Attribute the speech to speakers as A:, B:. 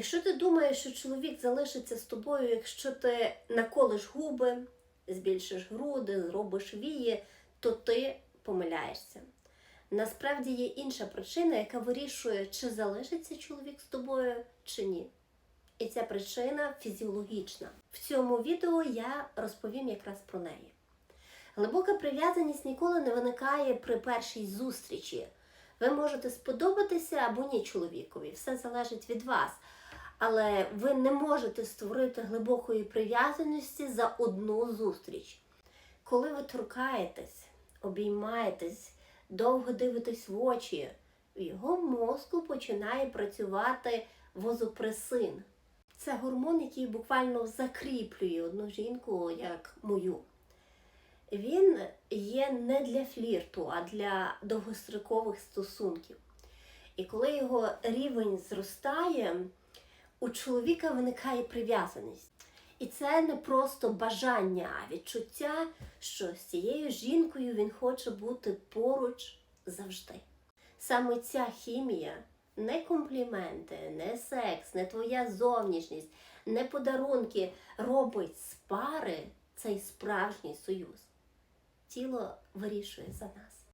A: Якщо ти думаєш, що чоловік залишиться з тобою, якщо ти наколиш губи, збільшиш груди, зробиш вії, то ти помиляєшся. Насправді є інша причина, яка вирішує, чи залишиться чоловік з тобою, чи ні. І ця причина фізіологічна. В цьому відео я розповім якраз про неї. Глибока прив'язаність ніколи не виникає при першій зустрічі. Ви можете сподобатися або ні чоловікові, все залежить від вас. Але ви не можете створити глибокої прив'язаності за одну зустріч. Коли ви торкаєтесь, обіймаєтесь, довго дивитесь в очі, в його мозку починає працювати возопресин. Це гормон, який буквально закріплює одну жінку, як мою. Він є не для флірту, а для довгострокових стосунків. І коли його рівень зростає, у чоловіка виникає прив'язаність. І це не просто бажання, а відчуття, що з цією жінкою він хоче бути поруч завжди. Саме ця хімія, не компліменти, не секс, не твоя зовнішність, не подарунки робить з пари цей справжній союз. Тіло вирішує за нас.